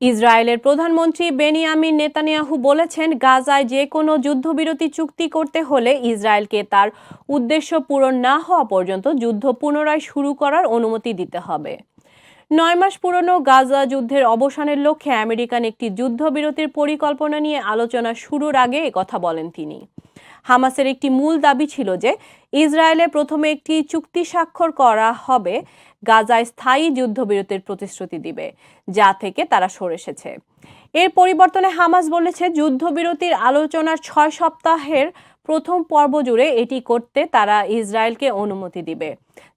ইসরায়েলের প্রধানমন্ত্রী Benjamin Netanyahu বলেছেন, গাজায় যে কোনো যুদ্ধবিরতি চুক্তি করতে হলে ইসরায়েলকে তার উদ্দেশ্য পূরণ না হওয়া পর্যন্ত যুদ্ধ পুনরায় শুরু করার অনুমতি দিতে হবে। নয় মাস পুরনো গাজা যুদ্ধের অবসানের লক্ষ্যে আমেরিকান একটি যুদ্ধবিরতির পরিকল্পনা নিয়ে আলোচনা শুরুর আগে কথা বলেন তিনি। হামাসের একটি মূল দাবি ছিল যে ইসরায়েলে প্রথমে একটি চুক্তি স্বাক্ষর করা হবে, গাজায় স্থায়ী যুদ্ধবিরতির প্রতিশ্রুতি দিবে, যা থেকে তারা সরে এসেছে। এর পরিবর্তনে হামাস বলেছে, যুদ্ধবিরতির আলোচনার ছয় সপ্তাহের প্রথম পর্ব জুড়ে এটি করতে তারা ইসরায়েলকে অনুমতি দিবে,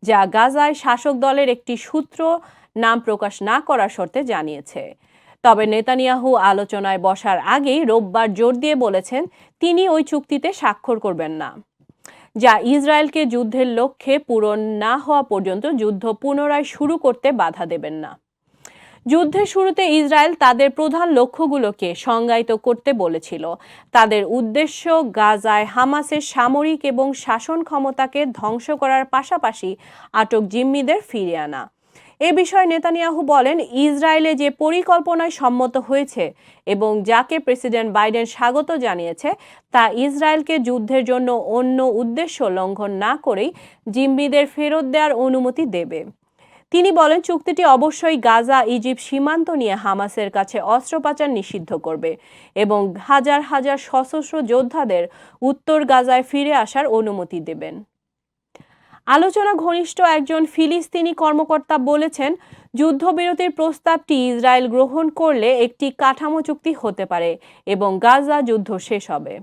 যা গাজায় শাসক দলের একটি সূত্র নাম প্রকাশ না করার শর্তে জানিয়েছে। তবে নেতানিয়াহু আলোচনায় বসার আগেই রোববার জোর দিয়ে বলেছেন, তিনি ওই চুক্তিতে স্বাক্ষর করবেন না। যা ইসরায়েলকে যুদ্ধের লক্ষ্যে পূরণ না হওয়া পর্যন্ত যুদ্ধ পুনরায় শুরু করতে বাধা দেবেন না। যুদ্ধের শুরুতে ইসরায়েল তাদের প্রধান লক্ষ্যগুলোকে সংজ্ঞায়িত করতে বলেছিল। তাদের উদ্দেশ্য গাজায় হামাসের সামরিক এবং শাসন ক্ষমতাকে ধ্বংস করার পাশাপাশি আটক জিম্মিদের ফিরিয়ে আনা। এ বিষয়ে নেতানিয়াহু বলেন, ইসরায়েলে যে পরিকল্পনায় সম্মত হয়েছে এবং যাকে প্রেসিডেন্ট বাইডেন স্বাগত জানিয়েছে, তা ইসরায়েলকে যুদ্ধের জন্য অন্য উদ্দেশ্য লঙ্ঘন না করেই জিম্মিদের ফেরত দেওয়ার অনুমতি দেবে। তিনি বলেন, চুক্তিটি অবশ্যই গাজা, ইজিপ্ট সীমান্ত নিয়ে হামাসের কাছে অস্ত্র পাচার নিষিদ্ধ করবে এবং হাজার হাজার সশস্ত্র যোদ্ধাদের উত্তর গাজায় ফিরে আসার অনুমতি দেবেন। আলোচনা ঘনিষ্ঠ একজন ফিলিস্তিনি কর্মকর্তা বলেছেন, যুদ্ধবিরতির প্রস্তাবটি ইসরায়েল গ্রহণ করলে একটি কাঠামো চুক্তি হতে পারে এবং গাজা যুদ্ধ শেষ হবে।